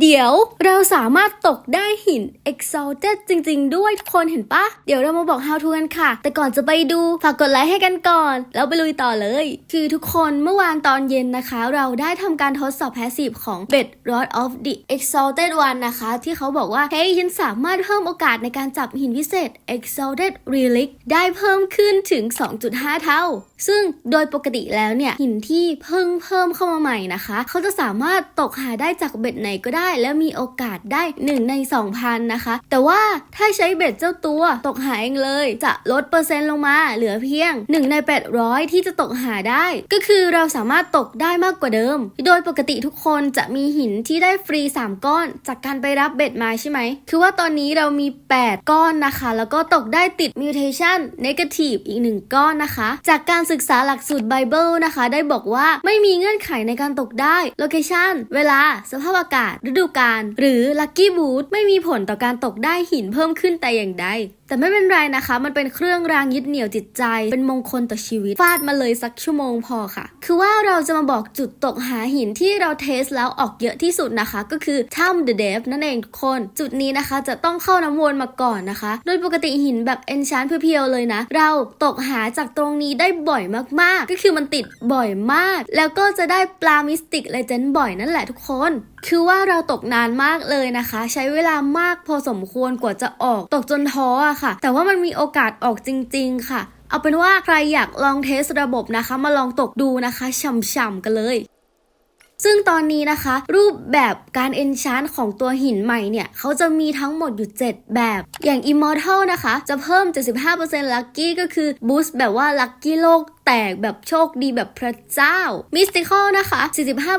เดี๋ยวเราสามารถตกได้หิน Exalted จริง ๆ ด้วยทุกคนเห็นปะ เดี๋ยวเรามาบอก how to กันค่ะ แต่ก่อนจะไปดูฝากกดไลค์ให้กันก่อน แล้วไปลุยต่อเลย คือทุกคนเมื่อวานตอนเย็นนะคะ เราได้ทำการทดสอบ passive ของ Bed Rod of the Exalted One นะคะ ที่เขาบอกว่า เฮ้ยฉันสามารถเพิ่มโอกาสในการจับหินพิเศษ Exalted Relic ได้เพิ่มขึ้นถึง 2.5 เท่า ซึ่งโดยปกติแล้วเนี่ยหินที่เพิ่งเพิ่มเข้ามาใหม่นะคะ เขาจะสามารถตกหาได้จากเบ็ดไหนก็ได้และมีโอกาสได้ 1 ใน 2,000 นะคะ แต่ว่าถ้าใช้เบ็ดเจ้าตัวตกหาเองเลย จะลดเปอร์เซ็นต์ลงมา เหลือเพียง 1 ใน 800 ที่จะตกหาได้ ก็คือเราสามารถตกได้มากกว่าเดิม โดยปกติทุกคนจะมีหินที่ได้ฟรี 3 ก้อน จากการไปรับเบ็ดมาใช่ไหม คือว่าตอนนี้เรามี 8 ก้อนนะคะ แล้วก็ตกได้ติด mutation negative อีก 1 ก้อนนะคะ จากการศึกษาหลักสูตร Bible นะคะ ได้บอกว่าไม่มีเงื่อนไขในการตกได้ location เวลา สภาพอากาศฤดูกาลหรือลัคกี้บูทไม่มีผลต่อการตกได้หินเพิ่มขึ้นแต่อย่างใด แต่ไม่เป็นไรนะคะ มันเป็นเครื่องรางยึดเหนี่ยวจิตใจ เป็นมงคลต่อชีวิต ฟาดมาเลยสักชั่วโมงพอค่ะ คือว่าเราจะมาบอกจุดตกหาหินที่เราเทสแล้วออกเยอะที่สุดนะคะ ก็คือถ้ำ The Depth นั่นเองทุกคน จุดนี้นะคะ จะต้องเข้าน้ำวนมาก่อนนะคะ โดยปกติหินแบบ enchant เพียวๆเลยนะ เราตกหาจากตรงนี้ได้บ่อยมากๆ ก็คือมันติดบ่อยมาก แล้วก็จะได้ปลามิสติกเลเจนด์บ่อยนั่นแหละทุกคน คือว่าเราตกนานมากเลยนะคะ ใช้เวลามากพอสมควรกว่าจะออกตกจนท้ออะค่ะ แต่ว่ามันมีโอกาสออกจริง ๆ ค่ะ เอาเป็นว่าใครอยากลองเทสระบบนะคะ มาลองตกดูนะคะฉ่ำๆกันเลย ซึ่งตอนนี้นะคะ รูปแบบการเอนชานของตัวหินใหม่เนี่ยเขาจะมีทั้งหมดอยู่ 7 แบบ อย่าง Immortal นะคะ จะเพิ่ม 75% Lucky ก็คือ Boost แบบว่า Lucky โลกแตกแบบโชคดีแบบพระเจ้า Mystical นะคะ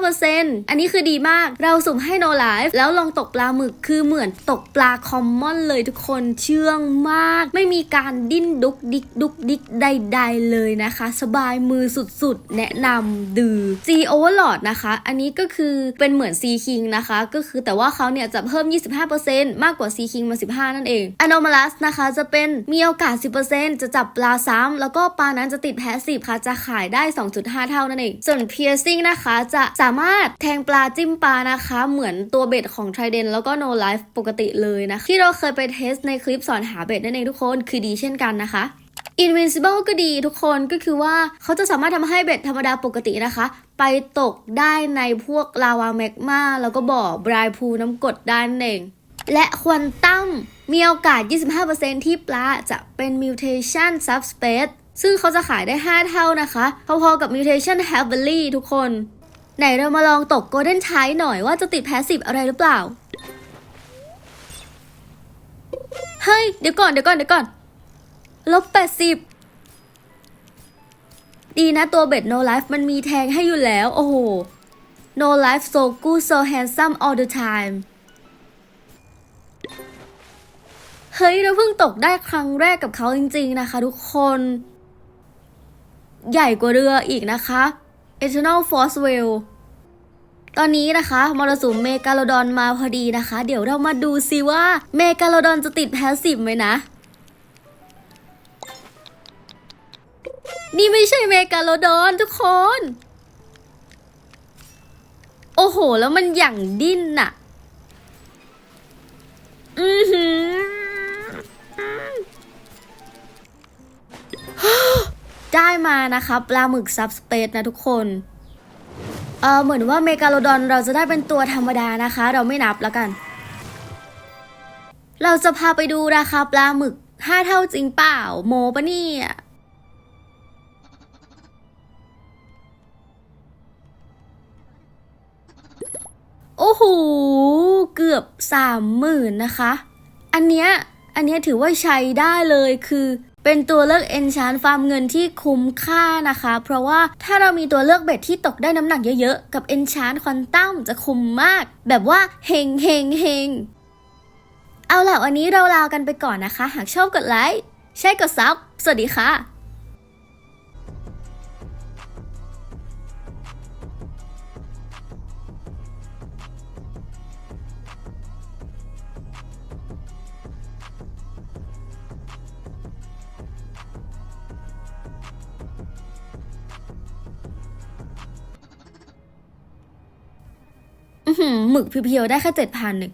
45%อันนี้คือดีมาก เราสุ่มให้ No Life แล้วลองตกปลาหมึกคือเหมือนตกปลาคอมมอนเลยทุกคนเชื่องมาก ไม่มีการดิ้นดุกดิกดุกดิกใด ๆ เลยนะคะ สบายมือสุดๆ แนะนำดือ G Overlord นะคะอันนี้ก็คือเป็นเหมือน C King นะคะ ก็คือแต่ว่าเขาเนี่ยจะเพิ่ม 25%มากกว่า C King มา 15 นั่นเอง Anomalous นะคะจะเป็นมีโอกาส 10%จะจับปลาซ้ำแล้วก็ปลานั้นจะติดแพสซีฟค่ะจะขายได้ 2.5 เท่านั่นเอง ส่วน Piercing นะคะจะสามารถแทงปลาจิ้มปลานะคะ เหมือนตัวเบ็ดของ Trident แล้วก็ No Life ปกติเลยนะ ที่เราเคยไปเทสในคลิปสอนหาเบ็ดนั่นเองทุกคนคือดีเช่นกันนะคะ Invincible ก็ดีทุกคนก็คือว่าเขาจะสามารถทำให้เบ็ดธรรมดาปกตินะคะ ไปตกได้ในพวกลาวาแมกมาแล้วก็บ่อบรายพูน้ำกดด้านเองและควอนตัมมีโอกาส 25%ที่ปลาจะเป็น mutation subspace ซึ่งเขาจะขายได้ 5 เท่านะคะพอๆกับ mutation heavily ทุกคน ไหนเรามาลองตก golden c h i หน่อยว่าจะติด passive อะไรหรือเปล่า เฮ้ย เดี๋ยวก่อนเดี๋ยวก่อนเดี๋ยวก่อน ลบ80ดีนะตัวเบ็ด no life มันมีแทงให้อยู่แล้ว โอ้โห no life so good so handsome all the time เฮ้ย เราเพิ่งตกได้ครั้งแรกกับเขาจริงๆนะคะทุกคน ใหญ่กว่าเรืออีกนะคะ Eternal Force Whale ตอนนี้นะคะมรสุมเมกาโลดอนมาพอดีนะคะ เดี๋ยวเรามาดูซิว่าเมกาโลดอนจะติดแพสซีฟไหมนะ นี่ไม่ใช่เมกาโลดอนทุกคน โอ้โห แล้วมันอย่างดิ้นน่ะ อือหือได้มานะคะปลาหมึกซับสเปซนะทุกคนเออเหมือนว่าเมกาโลดอนเราจะได้เป็นตัวธรรมดานะคะ เราไม่นับแล้วกัน เราจะพาไปดูราคาปลาหมึก5เท่าจริงเปล่า โมปะเนี่ย โอ้โห เกือบสามหมื่นนะคะ อันเนี้ย อันเนี้ยถือว่าใช้ได้เลยคือเป็นตัวเลือกเอนชานฟาร์มเงินที่คุ้มค่านะคะ เพราะว่าถ้าเรามีตัวเลือกเบ็ดที่ตกได้น้ำหนักเยอะๆ กับเอนชานควอนตัมจะคุ้มมาก แบบว่าเฮงเฮงเฮงเอาล่ะวันนี้เราลากันไปก่อนนะคะ หากชอบกดไลค์ใช่กดซับสวัสดีค่ะ หมึกเพียวๆได้แค่เจ็ดพันหนึ่ง